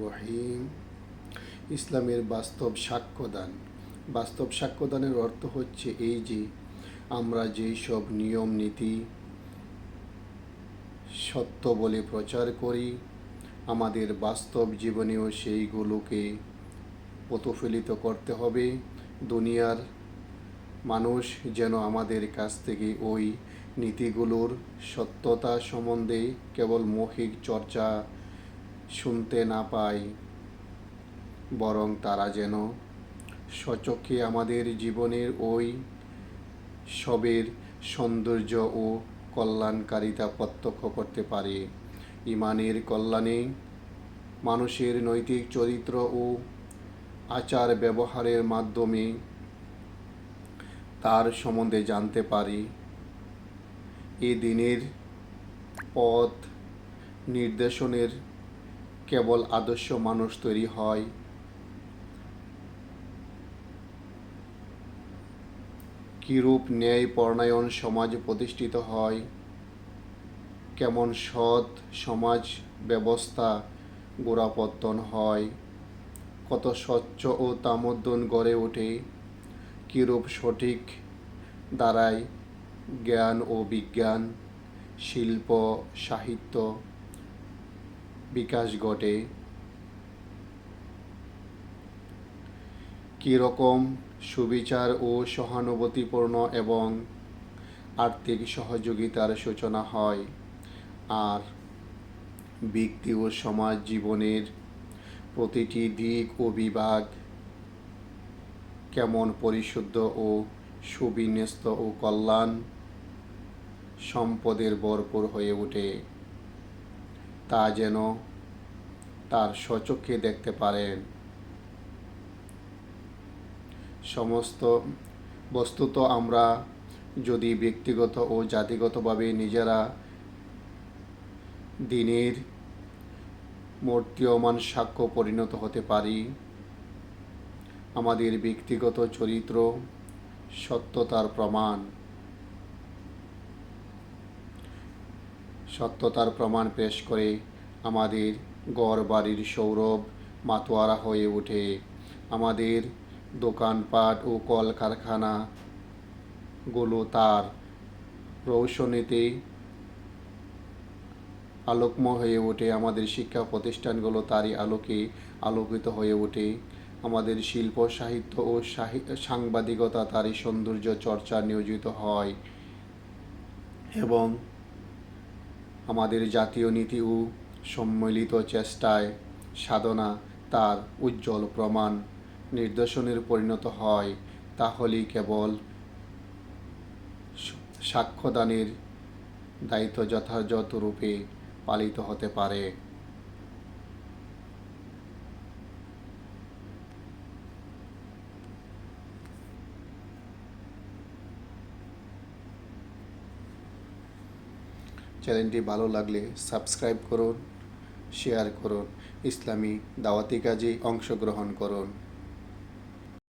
রহিম ইসলামের বাস্তব সাক্ষ্যদান। বাস্তব সাক্ষ্যদানের অর্থ হচ্ছে এই যে, আমরা যেই সব নিয়ম, নীতি, সত্য বলে প্রচার করি, আমাদের বাস্তব জীবনেও সেইগুলোকে প্রতিফলিত করতে হবে। দুনিয়ার মানুষ যেন আমাদের কাছ থেকে ওই নীতিগুলোর সত্যতা সম্বন্ধে কেবল মৌখিক চর্চা শুনতে না পায় বরং তারা যেন সচক্ষে আমাদের জীবনের ওই সবের সৌন্দর্য ও কল্যাণকারিতা প্রত্যক্ষ করতে পারে। ইমানের কল্যাণে মানুষের নৈতিক চরিত্র ও আচার ব্যবহারের মাধ্যমে তার সম্বন্ধে জানতে পারি। এ দিনের পথ নির্দেশনের কেবল আদর্শ মানুষ তৈরি হয়। কিরূপ ন্যায় পরায়ণ সমাজ প্রতিষ্ঠিত হয়। কেমন সৎ সমাজ ব্যবস্থা গোড়াপত্তন হয়। কত স্বচ্ছ ও তামদ্দন গড়ে ওঠে। কিরূপ সঠিক দ্বারায় জ্ঞান ও বিজ্ঞান, শিল্প, সাহিত্য বিকাশ ঘটে। কীরকম সুবিচার ও সহানুভূতিপূর্ণ এবং আর্থিক সহযোগিতার সূচনা হয়। আর ব্যক্তি ও সমাজ জীবনের প্রতিটি দিক ও বিভাগ কেমন পরিশুদ্ধ ও সুবিন্যস্ত ও কল্যাণ সম্পদের ভরপুর হয়ে ওঠে। তা যেন তার স্বচক্ষে দেখতে পারেন। সমস্ত বস্তুত আমরা যদি ব্যক্তিগত ও জাতিগতভাবে নিজেরা দিনের মূর্তীয়মান সাক্ষ্য পরিণত হতে পারি। আমাদের ব্যক্তিগত চরিত্র সত্যতার প্রমাণ। সত্যতার প্রমাণ পেশ করে আমাদের গড় বাড়ির সৌরভ মাতোয়ারা হয়ে ওঠে। আমাদের দোকানপাট ও কলকারখানাগুলো তার রৌশনীতে আলোকময় হয়ে ওঠে। আমাদের শিক্ষা প্রতিষ্ঠানগুলো তারই আলোকে আলোকিত হয়ে ওঠে। আমাদের শিল্প, সাহিত্য ও সাংবাদিকতা তারই সৌন্দর্য চর্চা নিয়োজিত হয় এবং আমাদের জাতীয় নীতি ও সম্মিলিত চেষ্টায় সাধনা তার উজ্জ্বল প্রমাণ। নির্দেশনের পরিণত হয়, তাহলেই কেবল সাক্ষ্যদানের দায়িত্ব যথাযথ রূপে পালিত হতে পারে। চ্যানেলটি ভালো লাগলে সাবস্ক্রাইব করুন শেয়ার করুন ইসলামী দাওয়াতি কাজে অংশগ্রহণ করুন।